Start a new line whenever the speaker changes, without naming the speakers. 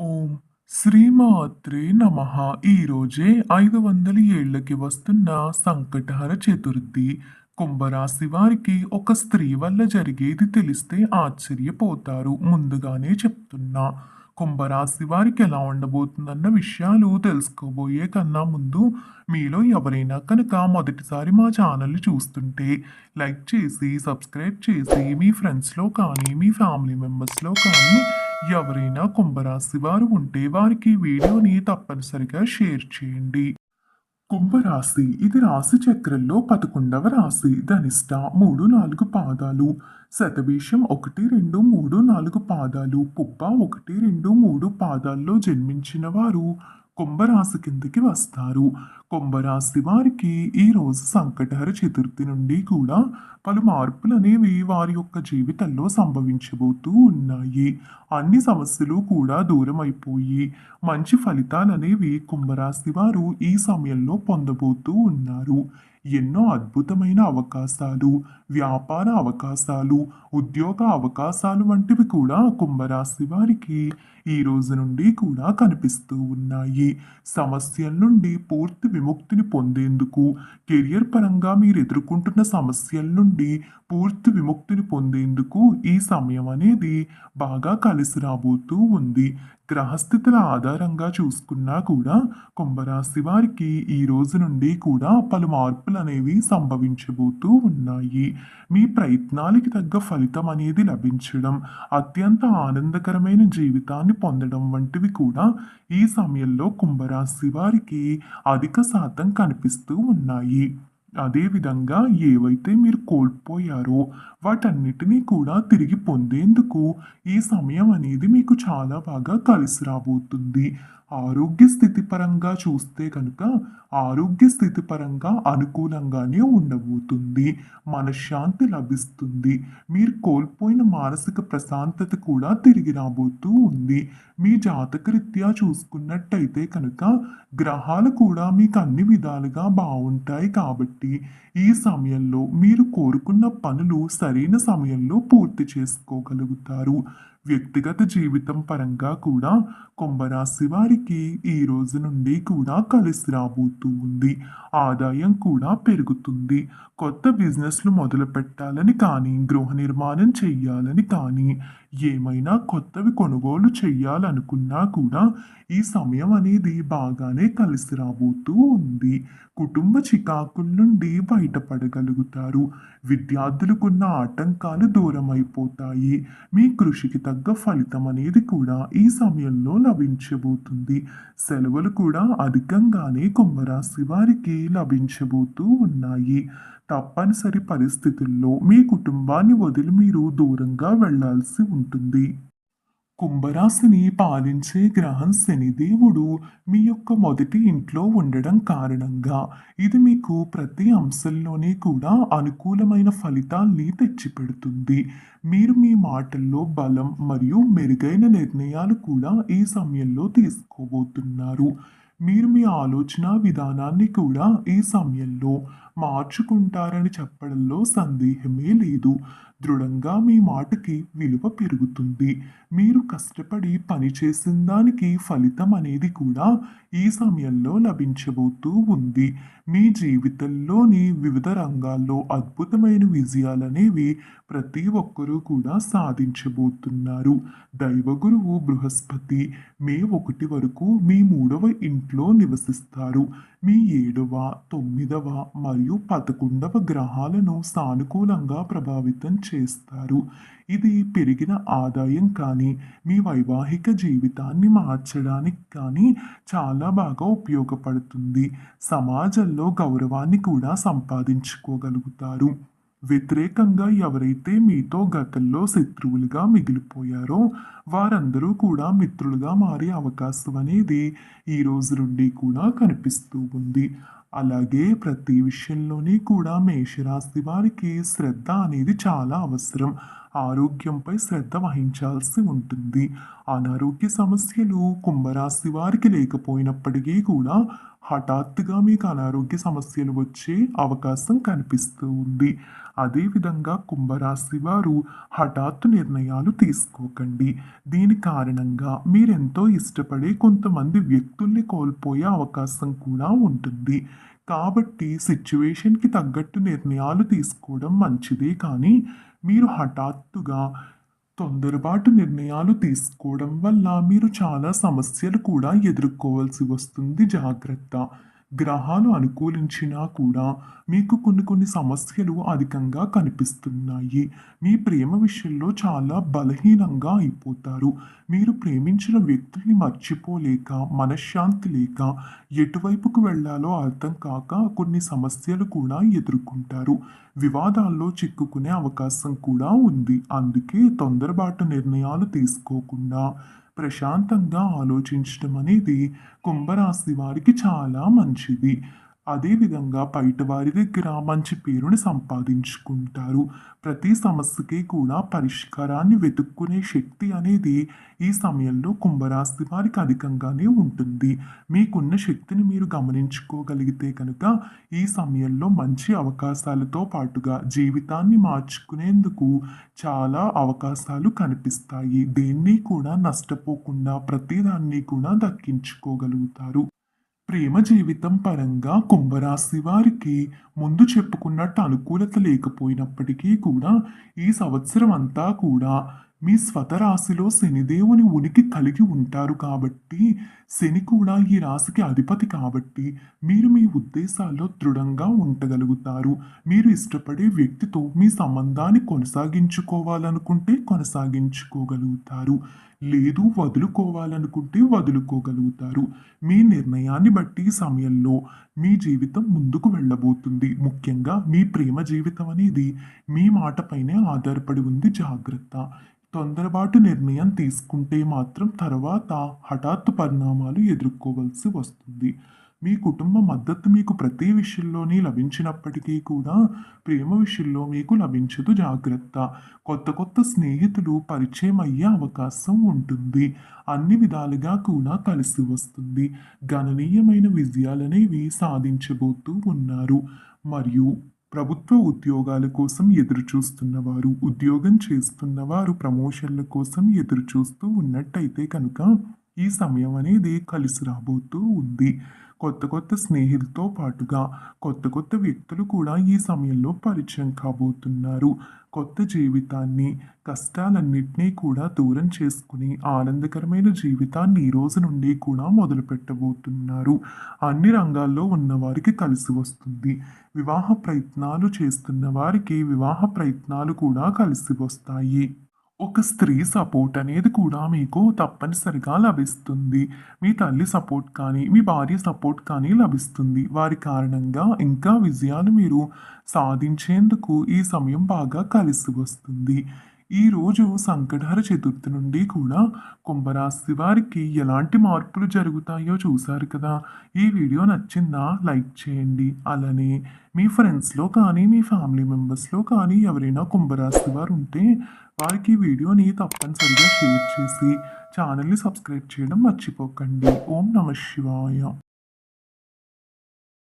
ఓం శ్రీమాత్రే నమ. ఈరోజే ఐదు వందల ఏళ్ళకి వస్తున్న సంకటహర చతుర్థి. కుంభరాశి వారికి ఒక స్త్రీ వల్ల జరిగేది తెలిస్తే ఆశ్చర్యపోతారు. ముందుగానే చెప్తున్నా కుంభరాశి వారికి ఎలా ఉండబోతుందన్న విషయాలు తెలుసుకోబోయే కన్నా ముందు మీలో ఎవరైనా కనుక మొదటిసారి మా ఛానల్ చూస్తుంటే లైక్ చేసి సబ్స్క్రైబ్ చేసి మీ ఫ్రెండ్స్లో కానీ మీ ఫ్యామిలీ మెంబర్స్లో కానీ ఎవరైనా కుంభరాశి వారు ఉంటే వారికి వీడియోని తప్పనిసరిగా షేర్ చేయండి. కుంభరాశి ఇది రాశి చక్రంలో పదకొండవ రాశి. ధనిష్ట మూడు నాలుగు పాదాలు. శతభీషం ఒకటి రెండు మూడు నాలుగు పాదాలు. పుప్ప ఒకటి రెండు మూడు పాదాల్లో జన్మించిన వారు. కుంభరాశి కిందకి వస్తారు. కుంభరాశి వారికి ఈరోజు సంకటహర చతుర్థి నుండి కూడా పలు మార్పులు అనేవి వారి యొక్క జీవితంలో సంభవించబోతూ ఉన్నాయి. అన్ని సమస్యలు కూడా దూరం అయిపోయి మంచి ఫలితాలు అనేవి కుంభరాశి వారు ఈ సమయంలో పొందబోతూ ఉన్నారు. ఎన్నో అద్భుతమైన అవకాశాలు వ్యాపార అవకాశాలు ఉద్యోగ అవకాశాలు వంటివి కూడా కుంభరాశి వారికి ఈ రోజు నుండి కూడా కనిపిస్తూ ఉన్నాయి. సమస్యల నుండి పూర్తి విముక్తిని పొందేందుకు కెరియర్ పరంగా మీరు ఎదుర్కొంటున్న సమస్యల నుండి పూర్తి విముక్తిని పొందేందుకు ఈ సమయం అనేది బాగా కలిసి రాబోతూ ఉంది. గ్రహస్థితుల ఆధారంగా చూసుకున్నా కూడా కుంభరాశి వారికి ఈ రోజు నుండి కూడా పలు మార్పులు అనేవి సంభవించబోతూ ఉన్నాయి. మీ ప్రయత్నాలకి తగ్గ ఫలితం అనేది లభించడం అత్యంత ఆనందకరమైన జీవితాన్ని పొందడం వంటివి కూడా ఈ సమయంలో కుంభరాశి వారికి అధిక శాతం కనిపిస్తూ ఉన్నాయి. అదేవిధంగా ఏవైతే మీరు కోల్పోయారో వాటన్నిటినీ కూడా తిరిగి పొందేందుకు ఈ సమయం అనేది మీకు చాలా బాగా కలిసి రాబోతుంది. ఆరోగ్య స్థితి పరంగా చూస్తే కనుక ఆరోగ్య స్థితి పరంగా అనుకూలంగానే ఉండబోతుంది. మనశ్శాంతి లభిస్తుంది. మీరు కోల్పోయిన మానసిక ప్రశాంతత కూడా తిరిగి రాబోతూ ఉంది. మీ జాతకరీత్యా చూసుకున్నట్టయితే కనుక గ్రహాలు కూడా మీకు అన్ని విధాలుగా బాగుంటాయి కాబట్టి ఈ సమయంలో మీరు కోరుకున్న పనులు సరైన సమయంలో పూర్తి చేసుకోగలుగుతారు. వ్యక్తిగత జీవితం పరంగా కూడా కుంభరాశి వారికి ఈ రోజు నుండి కూడా కలిసి రాబోతూ ఉంది. ఆదాయం కూడా పెరుగుతుంది. కొత్త బిజినెస్లు మొదలు పెట్టాలని కానీ గృహ నిర్మాణం చెయ్యాలని కానీ ఏమైనా కొత్తవి కొనుగోలు చెయ్యాలనుకున్నా కూడా ఈ సమయం అనేది బాగానే కలిసి రాబోతూ ఉంది. కుటుంబ చికాకుల నుండి బయటపడగలుగుతారు. విద్యార్థులకున్న ఆటంకాలు దూరం అయిపోతాయి మీ కృషికి తగ్గ ఫలితం అనేది కూడా ఈ సమయంలో లభించబోతుంది. సెలవులు కూడా అధికంగానే కుంభరాశి వారికి లభించబోతూ ఉన్నాయి. తప్పనిసరి పరిస్థితుల్లో మీ కుటుంబాన్ని వదిలి మీరు దూరంగా వెళ్ళాల్సి ఉంటుంది. కుంభరాశిని పాలించే గ్రహం శనిదేవుడు మీ యొక్క మొదటి ఇంట్లో ఉండడం కారణంగా ఇది మీకు ప్రతి అంశంలోనే కూడా అనుకూలమైన ఫలితాల్ని తెచ్చిపెడుతుంది. మీరు మీ మాటల్లో బలం మరియు మెరుగైన నిర్ణయాలు కూడా ఈ సమయంలో తీసుకోబోతున్నారు. మీరు మీ ఆలోచన విధానాన్ని కూడా ఈ సమయంలో మార్చుకుంటారని చెప్పడంలో సందేహమే లేదు. దృఢంగా మీ మాటకి విలువ పెరుగుతుంది. మీరు కష్టపడి పని చేసిన దానికి ఫలితం అనేది కూడా ఈ సమయంలో లభించబోతూ ఉంది. మీ జీవితంలోని వివిధ రంగాల్లో అద్భుతమైన విజయాలనేవి ప్రతి ఒక్కరూ కూడా సాధించబోతున్నారు. దైవగురువు బృహస్పతి మే ఒకటి వరకు మీ మూడవ ఇంట్లో నివసిస్తారు. మీ ఏడవ తొమ్మిదవ మరియు మరియు పదకొండవ గ్రహాలను సానుకూలంగా ప్రభావితం చేస్తారు. ఇది పెరిగిన ఆదాయం కానీ మీ వైవాహిక జీవితాన్ని మార్చడానికి కానీ చాలా బాగా ఉపయోగపడుతుంది. సమాజంలో గౌరవాన్ని కూడా సంపాదించుకోగలుగుతారు. వ్యతిరేకంగా ఎవరైతే మీతో గతంలో శత్రువులుగా మిగిలిపోయారో వారందరూ కూడా మిత్రులుగా మారే అవకాశం అనేది ఈ రోజు నుండి కూడా కనిపిస్తూ ఉంది. అలాగే ప్రతి విషయంలోని కూడా మేషరాశి వారికి శ్రద్ధ అనేది చాలా అవసరం. ఆరోగ్యంపై శ్రద్ధ వహించాల్సి ఉంటుంది. అనారోగ్య సమస్యలు కుంభరాశి వారికి లేకపోయినప్పటికీ కూడా హఠాత్తుగా మీకు అనారోగ్య సమస్యలు వచ్చే అవకాశం కనిపిస్తూ ఉంది. అదేవిధంగా కుంభరాశి వారు హఠాత్తు నిర్ణయాలు తీసుకోకండి. దీని కారణంగా మీరెంతో ఇష్టపడే కొంతమంది వ్యక్తుల్ని కోల్పోయే అవకాశం కూడా ఉంటుంది. కాబట్టి సిచ్యువేషన్కి తగ్గట్టు నిర్ణయాలు తీసుకోవడం మంచిదే కానీ మీరు హఠాత్తుగా తొందరపాటు నిర్ణయాలు తీసుకోవడం వల్ల మీరు చాలా సమస్యలు కూడా ఎదుర్కోవాల్సి వస్తుంది. జాగ్రత్త. గ్రహాలు అనుకూలించినా కూడా మీకు కొన్ని కొన్ని సమస్యలు అధికంగా కనిపిస్తున్నాయి. మీ ప్రేమ విషయంలో చాలా బలహీనంగా అయిపోతారు. మీరు ప్రేమించిన వ్యక్తిని మర్చిపోలేక మనశ్శాంతి లేక ఎటువైపుకు వెళ్ళాలో అర్థం కాక కొన్ని సమస్యలు కూడా ఎదుర్కొంటారు. వివాదాల్లో చిక్కుకునే అవకాశం కూడా ఉంది. అందుకే తొందరపాటు నిర్ణయాలు తీసుకోకుండా ప్రశాంతంగా ఆలోచించడం అనేది కుంభరాశి వారికి చాలా మంచిది. అదేవిధంగా బయట వారి దగ్గర మంచి పేరుని సంపాదించుకుంటారు. ప్రతి సమస్యకి కూడా పరిష్కారాన్ని వెతుక్కునే శక్తి అనేది ఈ సమయంలో కుంభరాశి వారికి అధికంగానే ఉంటుంది. మీకున్న శక్తిని మీరు గమనించుకోగలిగితే కనుక ఈ సమయంలో మంచి అవకాశాలతో పాటుగా జీవితాన్ని మార్చుకునేందుకు చాలా అవకాశాలు కనిపిస్తాయి. దేన్ని కూడా నష్టపోకుండా ప్రతిదాన్ని కూడా దక్కించుకోగలుగుతారు. ప్రేమ జీవితం పరంగా కుంభరాశి వారికి ముందు చెప్పుకున్నట్టు అనుకూలత లేకపోయినప్పటికీ కూడా ఈ సంవత్సరం అంతా కూడా మీ స్వతరాశిలో శనిదేవుని ఉనికి కలిగి ఉంటారు కాబట్టి శని కూడా ఈ రాశికి అధిపతి కాబట్టి మీరు మీ ఉద్దేశాల్లో దృఢంగా ఉండగలుగుతారు. మీరు ఇష్టపడే వ్యక్తితో మీ సంబంధాన్ని కొనసాగించుకోవాలనుకుంటే కొనసాగించుకోగలుగుతారు. లేదు వదులుకోవాలనుకుంటే వదులుకోగలుగుతారు. మీ నిర్ణయాన్ని బట్టి ఈ సమయంలో మీ జీవితం ముందుకు వెళ్ళబోతుంది. ముఖ్యంగా మీ ప్రేమ జీవితం అనేది మీ మాటపైనే ఆధారపడి ఉంది జాగ్రత్త. తొందరపాటు నిర్ణయం తీసుకుంటే మాత్రం తర్వాత హఠాత్తు పరిణామాలు ఎదుర్కోవాల్సి వస్తుంది. మీ కుటుంబ మద్దతు మీకు ప్రతి విషయంలోని లభించినప్పటికీ కూడా ప్రేమ విషయంలో మీకు లభించదు జాగ్రత్త. కొత్త కొత్త స్నేహితులు పరిచయం అయ్యే అవకాశం ఉంటుంది. అన్ని విధాలుగా కూడా కలిసి వస్తుంది. గణనీయమైన విజయాలనేవి సాధించబోతూ ఉన్నారు. మరియు ప్రభుత్వ ఉద్యోగాల కోసం ఎదురుచూస్తున్నవారు ఉద్యోగం చేస్తున్నవారు ప్రమోషన్ల కోసం ఎదురుచూస్తూ ఉన్నట్టయితే కనుక ఈ సమయం అనేది కలిసి రాబోతూ ఉంది. కొత్త కొత్త స్నేహితులతో పాటుగా కొత్త కొత్త వ్యక్తులు కూడా ఈ సమయంలో పరిచయం కాబోతున్నారు. కొత్త జీవితాన్ని కష్టాలన్నింటినీ కూడా దూరం చేసుకుని ఆనందకరమైన జీవితాన్ని ఈ రోజు నుండి కూడా మొదలు పెట్టబోతున్నారు అన్ని రంగాల్లో ఉన్న వారికి కలిసి వస్తుంది. వివాహ ప్రయత్నాలు చేస్తున్న వారికి వివాహ ప్రయత్నాలు కూడా కలిసి వస్తాయి. ఒక స్త్రీ సపోర్ట్ అనేది కూడా మీకు తప్పనిసరిగా లభిస్తుంది. మీ తల్లి సపోర్ట్ కానీ మీ భార్య సపోర్ట్ కానీ లభిస్తుంది. వారి కారణంగా ఇంకా విజయాలు మీరు సాధించేందుకు ఈ సమయం బాగా కలిసి వస్తుంది. ఈరోజు సంకటహర చతుర్థి నుండి కూడా కుంభరాశి వారికి ఎలాంటి మార్పులు జరుగుతాయో చూశారు కదా. ఈ వీడియో నచ్చిందా లైక్ చేయండి. అలానే మీ ఫ్రెండ్స్లో కానీ మీ ఫ్యామిలీ మెంబర్స్లో కానీ ఎవరైనా కుంభరాశి వారు ఉంటే వారికి వీడియోని తప్పనిసరిగా షేర్ చేసి ఛానల్ని సబ్స్క్రైబ్ చేయడం మర్చిపోకండి. ఓం నమ శివాయ.